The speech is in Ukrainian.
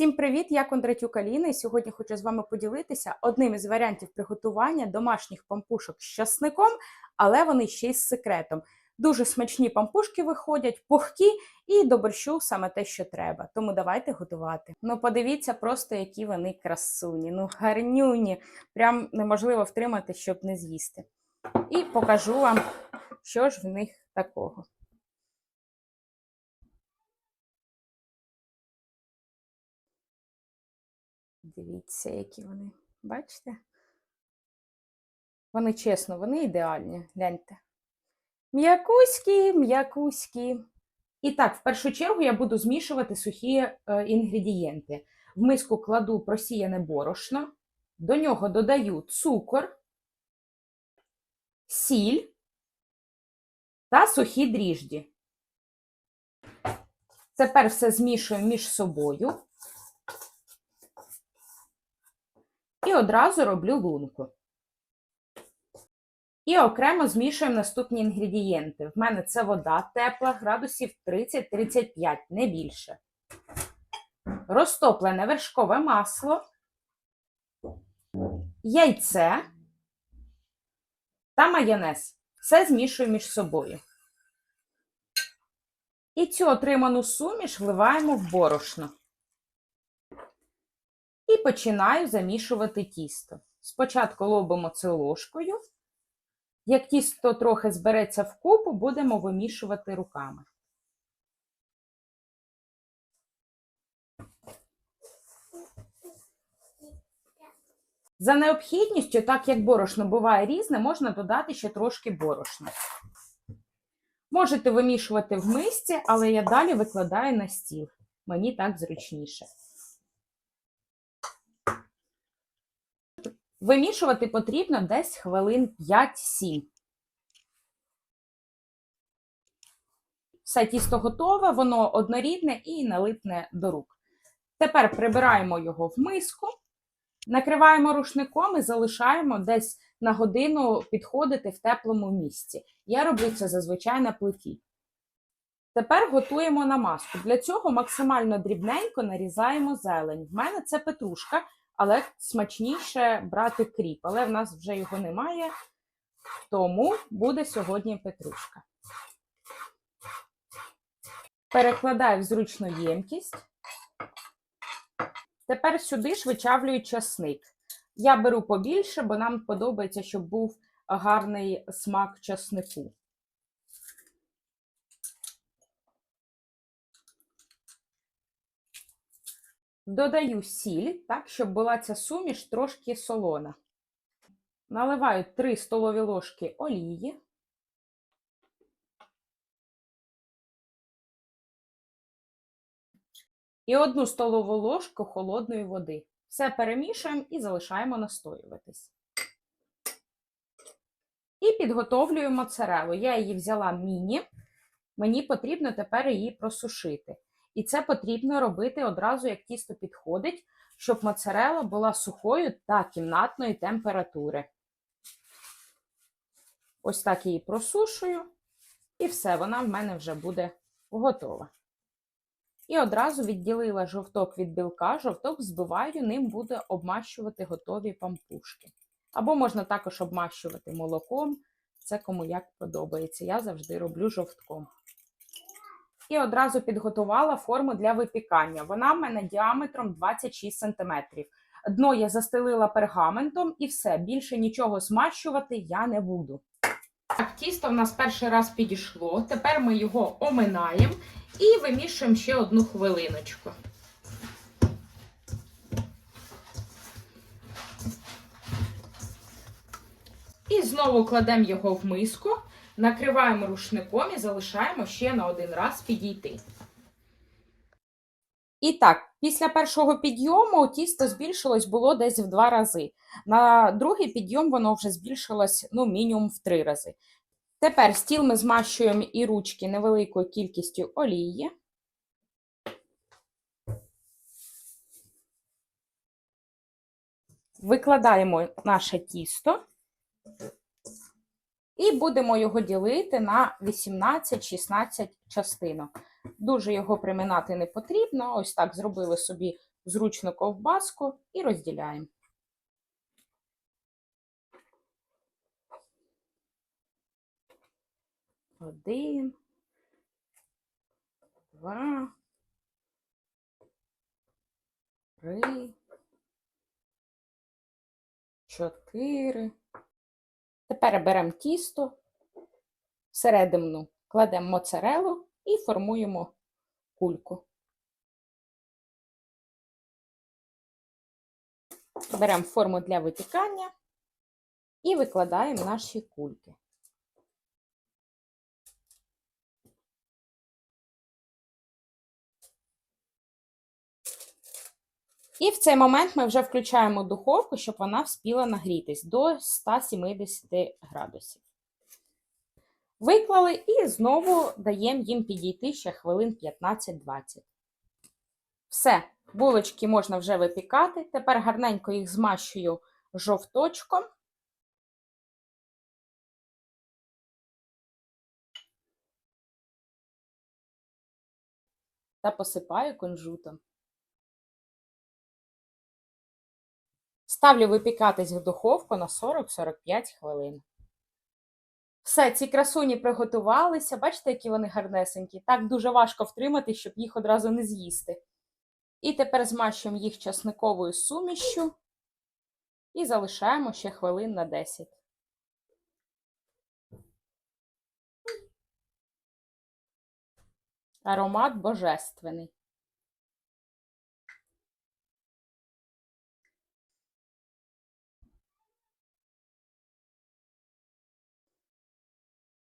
Всім привіт! Я Кондратюк Аліна і сьогодні хочу з вами поділитися одним із варіантів приготування домашніх пампушок з часником, але вони ще й з секретом. Дуже смачні пампушки виходять, пухкі і до борщу саме те, що треба. Тому давайте готувати. Ну, подивіться просто, які вони красуні, ну гарнюні. Прям неможливо втримати, щоб не з'їсти. І покажу вам, що ж в них такого. Дивіться, які вони. Бачите? Вони чесно, вони ідеальні. Гляньте. М'якуські, м'якуські. І так, в першу чергу я буду змішувати сухі е, інгредієнти. В миску кладу просіяне борошно, до нього додаю цукор, сіль та сухі дріжджі. Тепер все змішую між собою. І одразу роблю лунку. І окремо змішуємо наступні інгредієнти. В мене це вода тепла, градусів 30-35, не більше. Розтоплене вершкове масло, яйце та майонез. Все змішую між собою. І цю отриману суміш вливаємо в борошно. Починаю замішувати тісто. Спочатку лобимо це ложкою. Як тісто трохи збереться вкупу, будемо вимішувати руками. За необхідністю, так як борошно буває різне, можна додати ще трошки борошна. Можете вимішувати в мисці, але я далі викладаю на стіл. Мені так зручніше. Вимішувати потрібно десь хвилин 5-7. Все тісто готове, воно однорідне і налипне до рук. Тепер прибираємо його в миску, накриваємо рушником і залишаємо десь на годину підходити в теплому місці. Я роблю це зазвичай на плиті. Тепер готуємо намазку. Для цього максимально дрібненько нарізаємо зелень. В мене це петрушка але смачніше брати кріп. Але в нас вже його немає, тому буде сьогодні петрушка. Перекладаю в зручну ємкість. Тепер сюди ж вичавлюю часник. Я беру побільше, бо нам подобається, щоб був гарний смак часнику. Додаю сіль, так, щоб була ця суміш трошки солона. Наливаю 3 столові ложки олії. І одну столову ложку холодної води. Все перемішуємо і залишаємо настоюватись. І підготовлюю моцарелу. Я її взяла міні, мені потрібно тепер її просушити. І це потрібно робити одразу, як тісто підходить, щоб моцарела була сухою та кімнатної температури. Ось так її просушую, і все, вона в мене вже буде готова. І одразу відділила жовток від білка, жовток збиваю, ним буде обмащувати готові пампушки. Або можна також обмащувати молоком, це кому як подобається. Я завжди роблю жовтком і одразу підготувала форму для випікання. Вона в мене діаметром 26 см. Дно я застелила пергаментом і все, більше нічого змащувати я не буду. Так, тісто в нас перший раз підійшло. Тепер ми його оминаємо і вимішуємо ще одну хвилиночку. І знову кладемо його в миску. Накриваємо рушником і залишаємо ще на один раз підійти. І так, після першого підйому тісто збільшилось було десь в два рази. На другий підйом воно вже збільшилось ну, мінімум в три рази. Тепер стіл ми змащуємо і ручки невеликою кількістю олії. Викладаємо наше тісто. І будемо його ділити на 18-16 частинок. Дуже його приминати не потрібно. Ось так зробили собі зручну ковбаску і розділяємо. Один, два, три, чотири. Тепер беремо тісто, всередину кладемо моцарелу і формуємо кульку. Беремо форму для випікання і викладаємо наші кульки. І в цей момент ми вже включаємо духовку, щоб вона вспіла нагрітись до 170 градусів. Виклали і знову даємо їм підійти ще хвилин 15-20. Все, булочки можна вже випікати. Тепер гарненько їх змащую жовточком. Та посипаю кунжутом. Ставлю випікатись в духовку на 40-45 хвилин. Все, ці красуні приготувалися. Бачите, які вони гарнесенькі. Так дуже важко втримати, щоб їх одразу не з'їсти. І тепер змащуємо їх часниковою сумішшю і залишаємо ще хвилин на 10. Аромат божественний.